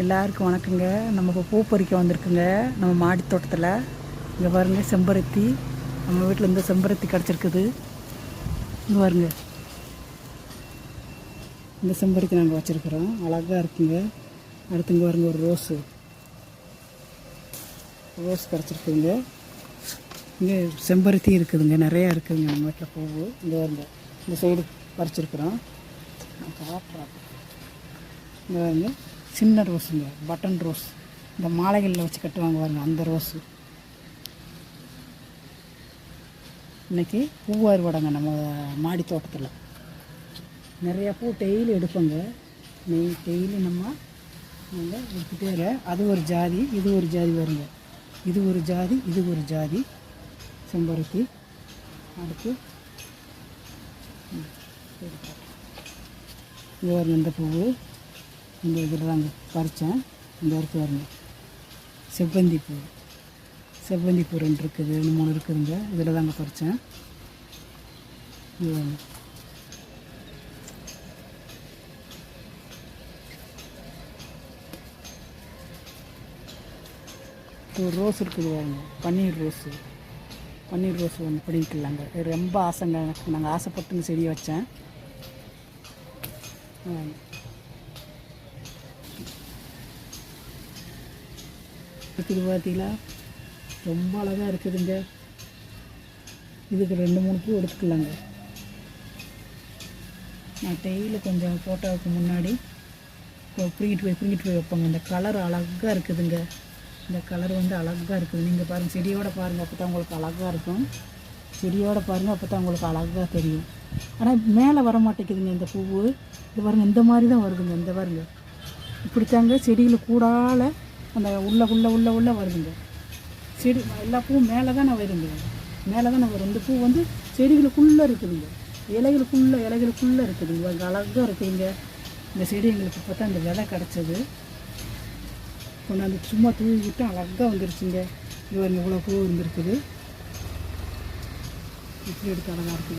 எல்லாருக்கும் வணக்கங்க. நம்ம இப்போ பூ பறிக்க வந்திருக்குங்க. நம்ம மாடி தோட்டத்தில். இங்கே பாருங்க செம்பருத்தி. நம்ம வீட்டில் இந்த செம்பருத்தி கிடச்சிருக்குது. இங்கே பாருங்க. இந்த செம்பருத்தி நாங்கள் வச்சுருக்குறோம். அழகாக இருக்குங்க. அடுத்து இங்கே பாருங்க ஒரு ரோஸு. ரோஸ் கிடச்சிருக்குங்க இங்கே செம்பருத்தி இருக்குதுங்க. நிறையா இருக்குதுங்க நம்ம வீட்டில் பூவு இங்கே பாருங்க. இந்த சைடு பறிச்சிருக்குறோம். நான் காட்டுறேன். இங்கே பாருங்க. சின்ன ரோஸுங்க பட்டன் ரோஸ். இந்த மாலைகளில் வச்சு கட்டுவாங்க பாருங்க அந்த ரோஸு. இன்றைக்கி பூ அறுவடைங்க நம்ம மாடி தோட்டத்தில். நிறையா பூ டெய்லி எடுப்போங்க. நெய் டெய்லி நம்ம நாங்கள் எடுத்துகிட்டே இருக்க அது ஒரு ஜாதி இது ஒரு ஜாதி வருங்க. இது ஒரு ஜாதி இது ஒரு ஜாதி. செம்பருத்தி. அடுத்து இங்கே வருங்க இந்த பூவு. இந்த இதில் தாங்க பறித்தேன் இந்த இருக்கு வரணும் செவ்வந்தி பூ. செவ்வந்தி பூ ரெண்டு இருக்குது ரெண்டு மூணு இருக்குதுங்க. இதில் தாங்க பறித்தேன் இது வாங்க ஒரு ரோஸ் இருக்குது பாருங்க. பன்னீர் ரோஸு. பன்னீர் ரோஸ் ஒன்று பிடிக்கலாங்க ரொம்ப ஆசைங்க. எனக்கு நாங்கள் ஆசைப்பட்டு செடியை வச்சேன். ஆமாங்க. பார்த்தீங்களா ரொம்ப அழகாக இருக்குதுங்க. இதுக்கு ரெண்டு மூணு பூ எடுத்துக்கலாங்க. நான் டெய்லி கொஞ்சம் ஃபோட்டோவுக்கு முன்னாடி இப்போ பிரிங்கிட்டு போய் பிரிங்கிட்டு போய் வைப்பாங்க. இந்த கலர் அழகாக இருக்குதுங்க. இந்த கலர் வந்து அழகாக இருக்குது. நீங்கள் பாருங்கள் செடியோடு பாருங்கள் அப்போ தான் உங்களுக்கு அழகாக இருக்கும். செடியோடு பாருங்கள் அப்போ தான் உங்களுக்கு அழகாக தெரியும். ஆனால் மேலே வர மாட்டேங்குதுங்க இந்த பூவு. இது பாருங்கள் இந்த மாதிரி தான் வருதுங்க இந்த பாருங்கள் இப்படித்தாங்க செடியில் கூடால அந்த உள்ள உள்ள உள்ள உள்ள வருதுங்க. செடி எல்லா பூவும் மேலே தானே வருங்க மேலே தானே வரும் இந்த பூ வந்து செடிகளுக்குள்ளே இருக்குதுங்க. இலைகளுக்குள்ளே இலைகளுக்குள்ளே இருக்குதுங்க. அது அழகாக இருக்குதுங்க. இந்த செடி எங்களுக்கு பார்த்தா இந்த விதை கிடச்சது. கொண்டாந்து சும்மா தூவி விட்டு அழகாக வந்துருச்சுங்க இது இவ்வளோ பூ இருந்திருக்குது இப்படி எடுத்து அழகாக இருக்குது